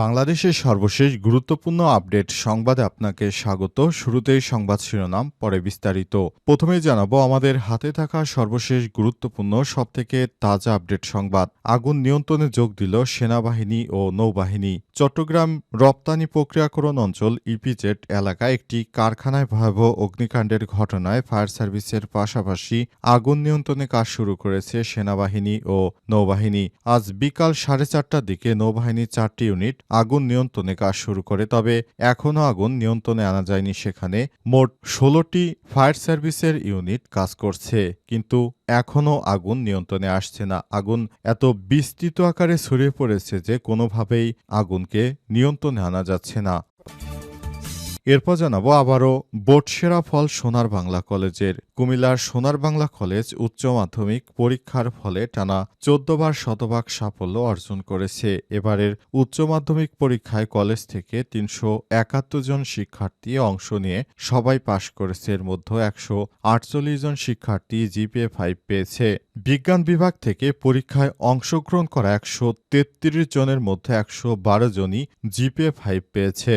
বাংলাদেশের সর্বশেষ গুরুত্বপূর্ণ আপডেট সংবাদে আপনাকে স্বাগত। শুরুতেই সংবাদ শিরোনাম, পরে বিস্তারিত। প্রথমে জানাব, আমাদের হাতে থাকা সর্বশেষ গুরুত্বপূর্ণ, সবথেকে তাজা আপডেট সংবাদ। আগুন নিয়ন্ত্রণে যোগ দিল সেনাবাহিনী ও নৌবাহিনী। চট্টগ্রাম রপ্তানি প্রক্রিয়াকরণ অঞ্চল ইপিজেট এলাকায় একটি কারখানায় ভয়াবহ অগ্নিকাণ্ডের ঘটনায় ফায়ার সার্ভিসের পাশাপাশি আগুন নিয়ন্ত্রণে কাজ শুরু করেছে সেনাবাহিনী ও নৌবাহিনী। আজ বিকাল সাড়ে চারটার দিকে নৌবাহিনীর চারটি ইউনিট আগুন নিয়ন্ত্রণে কাজ শুরু করে, তবে এখনও আগুন নিয়ন্ত্রণে আনা যায়নি সেখানে। মোট ষোলোটি ফায়ার সার্ভিসের ইউনিট কাজ করছে, কিন্তু এখনও আগুন নিয়ন্ত্রণে আসছে না। আগুন এত বিস্তৃত আকারে ছড়িয়ে পড়েছে যে কোনোভাবেই আগুনকে নিয়ন্ত্রণে আনা যাচ্ছে না। এরপর জানাব আবারও বোর্ড সেরা ফল সোনার বাংলা কলেজের কুমিল্লার সোনার বাংলা কলেজ উচ্চ মাধ্যমিক পরীক্ষার ফলে টানা চোদ্দবার শতভাগ সাফল্য অর্জন করেছে। এবারের উচ্চ মাধ্যমিক পরীক্ষায় কলেজ থেকে তিনশো একাত্তর জন শিক্ষার্থী অংশ নিয়ে সবাই পাশ করেছে। এর মধ্যে একশো আটচল্লিশ জন শিক্ষার্থী জিপিএ ফাইভ পেয়েছে। বিজ্ঞান বিভাগ থেকে পরীক্ষায় অংশগ্রহণ করা একশো তেত্রিশ জনের মধ্যে একশো বারো জনই জিপিএ ফাইভ পেয়েছে।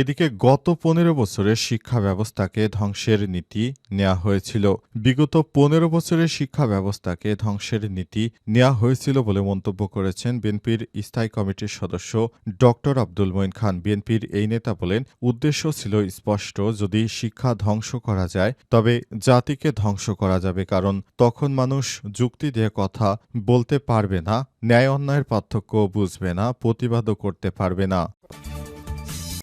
এদিকে গত পনেরো বছরের শিক্ষা ব্যবস্থাকে ধ্বংসের নীতি নেওয়া হয়েছিল। বিগত পনেরো বছরের শিক্ষা ব্যবস্থাকে ধ্বংসের নীতি নেওয়া হয়েছিল বলে মন্তব্য করেছেন বিএনপির স্থায়ী কমিটির সদস্য ড আব্দুল মঈন খান। বিএনপির এই নেতা বলেন, উদ্দেশ্য ছিল স্পষ্ট, যদি শিক্ষা ধ্বংস করা যায়, তবে জাতিকে ধ্বংস করা যাবে, কারণ তখন মানুষ যুক্তি দিয়ে কথা বলতে পারবে না, ন্যায় অন্যায়ের পার্থক্য বুঝবে না, প্রতিবাদও করতে পারবে না।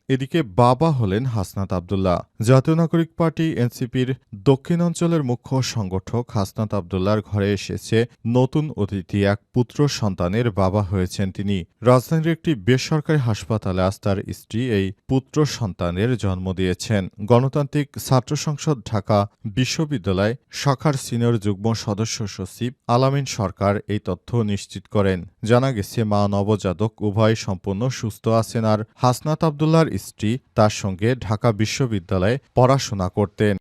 এদিকে বাবা হলেন হাসনাত আবদুল্লাহ। জাতীয় নাগরিক পার্টি এনসিপির দক্ষিণ অঞ্চলের মুখ্য সংগঠক হাসনাত আবদুল্লার ঘরে এসেছে নতুন অতিথি, এক পুত্র সন্তানের বাবা হয়েছেন তিনি। রাজধানীর একটি বেসরকারি হাসপাতালে আজ তার স্ত্রী এই পুত্র সন্তানের জন্ম দিয়েছেন। গণতান্ত্রিক ছাত্র সংসদ ঢাকা বিশ্ববিদ্যালয় শাখার সিনিয়র যুগ্ম সদস্য সচিব আলামিন সরকার এই তথ্য নিশ্চিত করেন। জানা গেছে, মা নবজাতক উভয় সম্পূর্ণ সুস্থ আছেন আর হাসনাত আবদুল্লার স্ত্রী তার সঙ্গে ঢাকা বিশ্ববিদ্যালয়ে পড়াশোনা করতেন।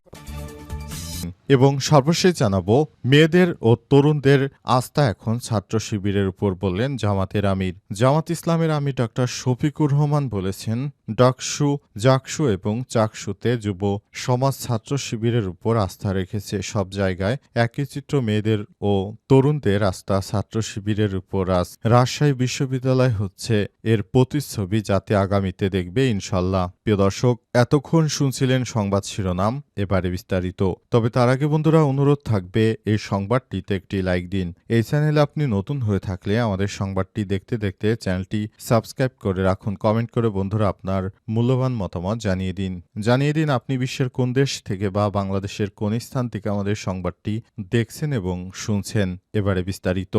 এবং সর্বশেষ জানাব, মেয়েদের ও তরুণদের আস্থা এখন ছাত্র শিবিরের উপর বললেন জামাতের আমির। জামাত ইসলামের আমির ডক্টর শফিকুর রহমান বলেছেন ডাকসু, জাকসু এবং চাকসুতে যুব সমাজ ছাত্র শিবিরের উপর আস্থা রেখেছে। সব জায়গায় একই চিত্র মেয়েদের ও তরুণদের আস্থা ছাত্র শিবিরের উপর। আজ রাজশাহী বিশ্ববিদ্যালয় হচ্ছে এর প্রতিচ্ছবি যাতে আগামীতে দেখবে ইনশাল্লাহ। প্রিয় দর্শক, এতক্ষণ শুনছিলেন সংবাদ শিরোনাম, এবারে বিস্তারিত। তবে তার আগে বন্ধুরা, অনুরোধ থাকবে এই সংবাদটিতে একটি লাইক দিন। এই চ্যানেলে আপনি নতুন হয়ে থাকলে আমাদের সংবাদটি দেখতে দেখতে চ্যানেলটি সাবস্ক্রাইব করে রাখুন। কমেন্ট করে বন্ধুরা, আপনার মূল্যবান মতামত জানিয়ে দিন। জানিয়ে দিন আপনি বিশ্বের কোন দেশ থেকে বা বাংলাদেশের কোন স্থান থেকে আমাদের সংবাদটি দেখছেন এবং শুনছেন। এবারে বিস্তারিত।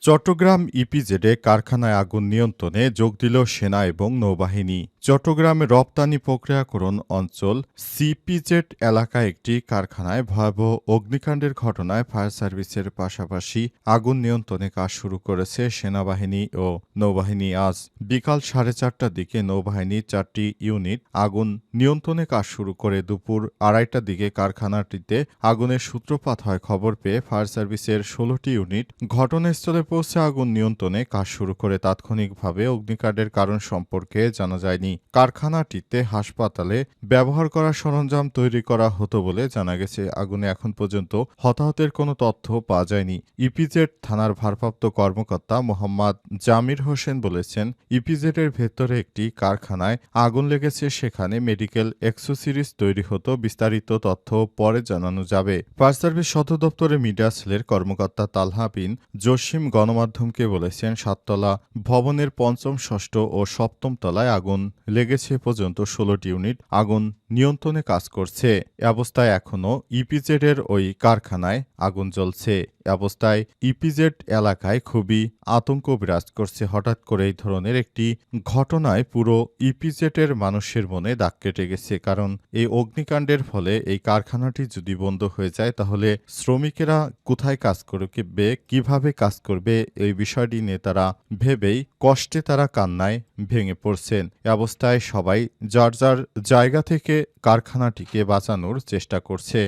চট্টগ্রাম ইপিজেডে কারখানায় আগুন নিয়ন্ত্রণে যোগ দিল সেনা এবং নৌবাহিনী। চট্টগ্রামে রপ্তানি প্রক্রিয়াকরণ অঞ্চল সিপিজেড এলাকায় একটি কারখানায় ভয়াবহ অগ্নিকাণ্ডের ঘটনায় ফায়ার সার্ভিসের পাশাপাশি আগুন নিয়ন্ত্রণে কাজ শুরু করেছে সেনাবাহিনী ও নৌবাহিনী। আজ বিকাল সাড়ে চারটার দিকে নৌবাহিনীর চারটি ইউনিট আগুন নিয়ন্ত্রণে কাজ শুরু করে। দুপুর আড়াইটার দিকে কারখানাটিতে আগুনের সূত্রপাত হয়। খবর পেয়ে ফায়ার সার্ভিসের ষোলোটি ইউনিট ঘটনাস্থলে পৌঁছে আগুন নিয়ন্ত্রণে কাজ শুরু করে। তাৎক্ষণিকভাবে অগ্নিকাণ্ডের কারণ সম্পর্কে জানা যায়নি। কারখানাটিতে হাসপাতালে ব্যবহার করা সরঞ্জাম তৈরি করা হতো বলে জানা গেছে। আগুনে এখন পর্যন্ত হতাহতের কোনো তথ্য পাওয়া যায়নি। ইপিজেড থানার ভারপ্রাপ্ত কর্মকর্তা মোহাম্মদ জামির হোসেন বলেছেন, ইপিজেডের ভেতরে একটি কারখানায় আগুন লেগেছে, সেখানে মেডিকেল এক্সোসিরিজ তৈরি হতো, বিস্তারিত তথ্য পরে জানানো যাবে। ফায়ার সার্ভিস সদর দপ্তরের মিডিয়া সেলের কর্মকর্তা তালহা বিন জসিম গণমাধ্যমকে বলেছেন, সাততলা ভবনের পঞ্চম ষষ্ঠ ও সপ্তম তলায় আগুন লেগেছে পর্যন্ত ষোলোটি ইউনিট। আগুন নিয়ন্ত্রণে কাজ করছে। অবস্থায় এখনও ইপিজেডের ওই কারখানায় আগুন জ্বলছে। অবস্থায় ইপিজেড এলাকায় খুবই আতঙ্ক বিরাজ করছে। হঠাৎ করে এই ধরনের একটি ঘটনায় পুরো ইপিজেটের মানুষের মনে দাগ কেটে গেছে। কারণ এই অগ্নিকাণ্ডের ফলে এই কারখানাটি যদি বন্ধ হয়ে যায়, তাহলে শ্রমিকেরা কোথায় কাজ করবে, কীভাবে কাজ করবে, এই বিষয়টি নিয়ে তারা ভেবেই কষ্টে তারা কান্নায় ভেঙে পড়ছেন। অবস্থায় সবাই যার যার জায়গা থেকে কারখানাটিকে বাঁচানোর চেষ্টা করছে।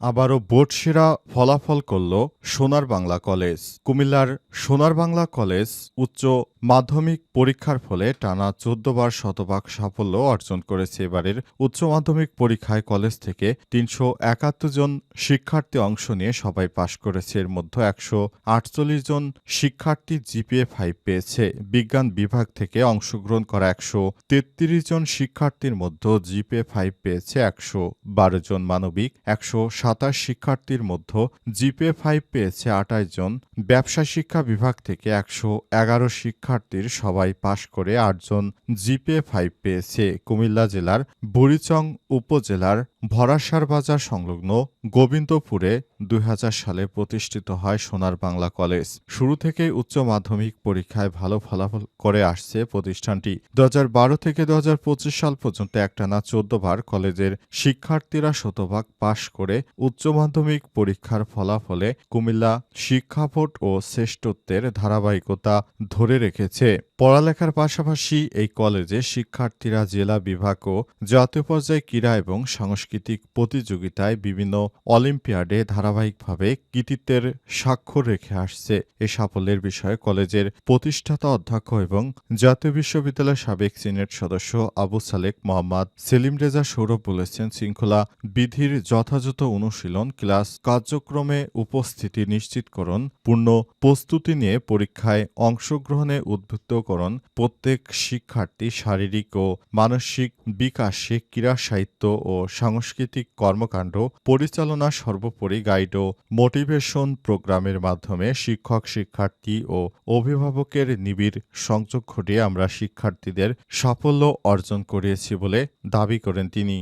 আবারও বোর্ড সেরা ফলাফল করল সোনার বাংলা কলেজ। কুমিল্লার সোনার বাংলা কলেজ উচ্চ মাধ্যমিক পরীক্ষার ফলে টানা চোদ্দ বার শতভাগ সাফল্য অর্জন করেছে এবারের উচ্চ মাধ্যমিক পরীক্ষায় কলেজ থেকে তিনশো একাত্তর জন শিক্ষার্থী অংশ নিয়ে সবাই পাশ করেছে। এর মধ্যে একশো আটচল্লিশ জন শিক্ষার্থী জিপিএ ফাইভ পেয়েছে। বিজ্ঞান বিভাগ থেকে অংশগ্রহণ করা একশো তেত্রিশ জন শিক্ষার্থীর মধ্যে জিপিএ ফাইভ পেয়েছে একশো বারো জন। মানবিক একশো সাতাশ শিক্ষার্থীর মধ্যে জিপে ফাইভ পেয়েছে আটাশ জন। ব্যবসা শিক্ষা বিভাগ থেকে একশো এগারো শিক্ষার্থীর সবাই পাশ করে আটজন জিপে ফাইভ পেয়েছে। কুমিল্লা জেলার বুড়িচং উপজেলার ভরাসার বাজার সংলগ্ন গোবিন্দপুরে দু হাজার সালে প্রতিষ্ঠিত হয় সোনার বাংলা কলেজ। শুরু থেকে উচ্চ মাধ্যমিক পরীক্ষায় ভালো ফলাফল করে আসছে প্রতিষ্ঠানটি। দু হাজার বারো থেকে দুহাজার পঁচিশ সাল পর্যন্ত একটানা চোদ্দ বার কলেজের শিক্ষার্থীরা শতভাগ পাশ করে উচ্চ মাধ্যমিক পরীক্ষার ফলাফলে কুমিল্লা শিক্ষা বোর্ড ও শ্রেষ্ঠত্বের ধারাবাহিকতা ধরে রেখেছে। পড়ালেখার পাশাপাশি এই কলেজে শিক্ষার্থীরা জেলা বিভাগ ও জাতীয় পর্যায়ে ক্রীড়া এবং সাংস্কৃতিক প্রতিযোগিতায় বিভিন্ন অলিম্পিয়াডে ধারাবাহিকভাবে কৃতিত্বের স্বাক্ষর রেখে আসছে। এ সাফল্যের বিষয়ে কলেজের প্রতিষ্ঠাতা অধ্যক্ষ এবং জাতীয় বিশ্ববিদ্যালয়ের সাবেক সিনেট সদস্য আবু সালেক মোহাম্মদ সেলিম রেজা সৌরভ বলেছেন, শৃঙ্খলা বিধির যথাযথ অনুশীলন, ক্লাস কার্যক্রমে উপস্থিতি নিশ্চিতকরণ, পূর্ণ প্রস্তুতি নিয়ে পরীক্ষায় অংশগ্রহণে উদ্বুদ্ধকরণ প্রত্যেক শিক্ষার্থী শারীরিক ও মানসিক বিকাশে ক্রীড়া সাহিত্য ও সাংস্কৃতিক কর্মকাণ্ড পরিচালনা সর্বোপরি গাইড ও মোটিভেশন প্রোগ্রামের মাধ্যমে শিক্ষক, শিক্ষার্থী ও অভিভাবকের নিবিড় সংযোগ ঘটিয়ে আমরা শিক্ষার্থীদের সাফল্য অর্জন করিয়েছি বলে দাবি করেন তিনি।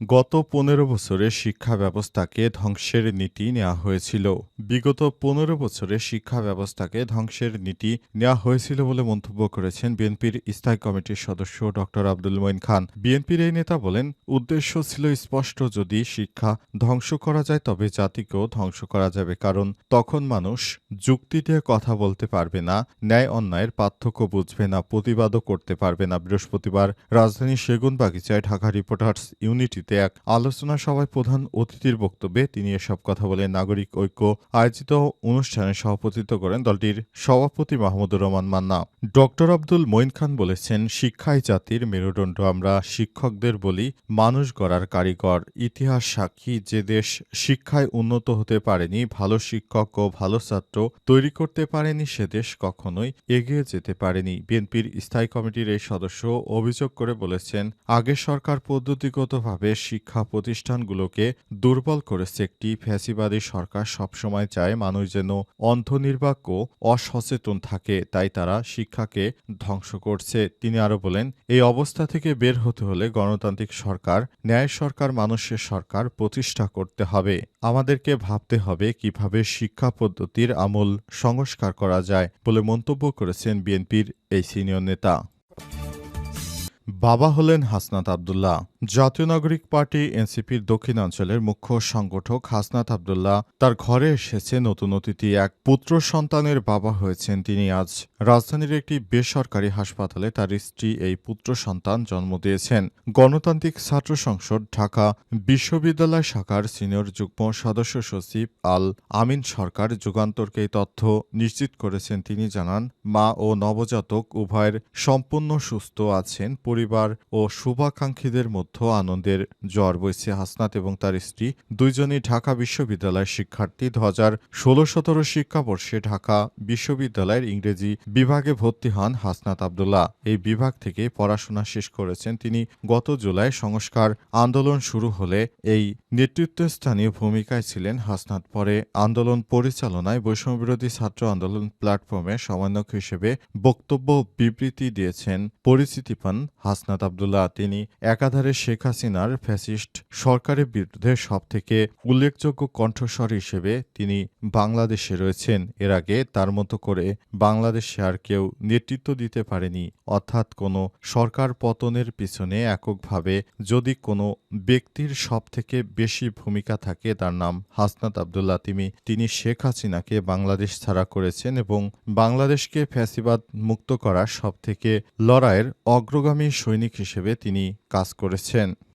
গত পনেরো বছরে শিক্ষা ব্যবস্থাকে ধ্বংসের নীতি নেওয়া হয়েছিল। বিগত পনেরো বছরে শিক্ষা ব্যবস্থাকে ধ্বংসের নীতি নেওয়া হয়েছিল বলে মন্তব্য করেছেন বিএনপির স্থায়ী কমিটির সদস্য ড. আব্দুল মঈন খান। বিএনপির এই নেতা বলেন, উদ্দেশ্য ছিল স্পষ্ট, যদি শিক্ষা ধ্বংস করা যায়, তবে জাতিকেও ধ্বংস করা যাবে, কারণ তখন মানুষ যুক্তি দিয়ে কথা বলতে পারবে না, ন্যায় অন্যায়ের পার্থক্য বুঝবে না, প্রতিবাদও করতে পারবে না। বৃহস্পতিবার রাজধানীর সেগুন বাগিচায় ঢাকা রিপোর্টার্স ইউনিটিতে এক আলোচনা সভায় প্রধান অতিথির বক্তব্যে তিনি এসব কথা বলে নাগরিক ঐক্য আয়োজিত অনুষ্ঠানে সভাপতিত্ব করেন দলটির সভাপতি মাহমুদুর রহমান মান্না। ডক্টর আব্দুল মঈন খান বলেছেন, শিক্ষাই জাতির মেরুদণ্ড, আমরা শিক্ষকদের বলি মানুষ গড়ার কারিগর। ইতিহাস সাক্ষী, যে দেশ শিক্ষায় উন্নত হতে পারেনি, ভালো শিক্ষক ও ভালো ছাত্র তৈরি করতে পারেনি, সে দেশ কখনোই এগিয়ে যেতে পারেনি। বিএনপির স্থায়ী কমিটির এই সদস্য অভিযোগ করে বলেছেন আগের সরকার পদ্ধতিগতভাবে শিক্ষা প্রতিষ্ঠানগুলোকে দুর্বল করেছে একটি ফ্যাসিবাদী সরকার। সবসময় চায় মানুষ যেন অন্ধনির্বাক ও অসচেতন থাকে, তাই তারা শিক্ষাকে ধ্বংস করছে। তিনি আরও বলেন, এই অবস্থা থেকে বের হতে হলে গণতান্ত্রিক সরকার, ন্যায় সরকার, মানুষের সরকার প্রতিষ্ঠা করতে হবে। আমাদেরকে ভাবতে হবে কীভাবে শিক্ষা পদ্ধতির আমূল সংস্কার করা যায় বলে মন্তব্য করেছেন বিএনপির এই সিনিয়র নেতা। বাবা হলেন হাসনাত আবদুল্লাহ। জাতীয় নাগরিক পার্টি এনসিপির দক্ষিণাঞ্চলের মুখ্য সংগঠক হাসনাত আবদুল্লাহ। তার ঘরে এসেছে নতুন অতিথি। এক পুত্র সন্তানের বাবা হয়েছেন তিনি আজ। রাজধানীর একটি বেসরকারি হাসপাতালে তার স্ত্রী, এই পুত্র সন্তান জন্ম দিয়েছেন। গণতান্ত্রিক ছাত্র সংসদ ঢাকা বিশ্ববিদ্যালয় শাখার সিনিয়র যুগ্ম সদস্য সচিব আল আমিন সরকার যুগান্তরকে এই তথ্য নিশ্চিত করেছেন। তিনি জানান, মা ও নবজাতক উভয়ের সম্পূর্ণ সুস্থ আছেন, পরিবার ও শুভাকাঙ্ক্ষীদের মধ্যে আনন্দের জ্বর বইছে হাসনাত এবং তার স্ত্রী দুইজনই ঢাকা বিশ্ববিদ্যালয়ের শিক্ষার্থী। দু হাজার ষোলো সতেরো শিক্ষাবর্ষে ঢাকা বিশ্ববিদ্যালয়ের ইংরেজি বিভাগে ভর্তি হন হাসনাত আবদুল্লাহ। এই বিভাগ থেকে পড়াশোনা শেষ করেছেন তিনি। গত জুলাই সংস্কার আন্দোলন শুরু হলে এই নেতৃত্বস্থানীয় ভূমিকায় ছিলেন হাসনাত। পরে আন্দোলন পরিচালনায় বৈষম্যবিরোধী ছাত্র আন্দোলন প্ল্যাটফর্মে সমন্বয়ক হিসেবে বক্তব্য বিবৃতি দিয়েছেন পরিচিতি পান হাসনাত আবদুল্লাহ। তিনি একাধারে শেখ হাসিনার ফ্যাসিস্ট সরকারের বিরুদ্ধে সবথেকে উল্লেখযোগ্য কণ্ঠস্বর হিসেবে তিনি বাংলাদেশে রয়েছেন। এর আগে তার মতো করে বাংলাদেশে আর কেউ নেতৃত্ব দিতে পারেনি। অর্থাৎ কোনো সরকার পতনের পিছনে এককভাবে যদি কোনো ব্যক্তির সবথেকে বেশি ভূমিকা থাকে, তার নাম হাসনাত আবদুল্লাহ তিমি তিনি শেখ হাসিনাকে বাংলাদেশ ছাড়া করেছেন এবং বাংলাদেশকে ফ্যাসিবাদ মুক্ত করার সবথেকে লড়াইয়ের অগ্রগামী সৈনিক হিসেবে তিনি কাজ করেছেন।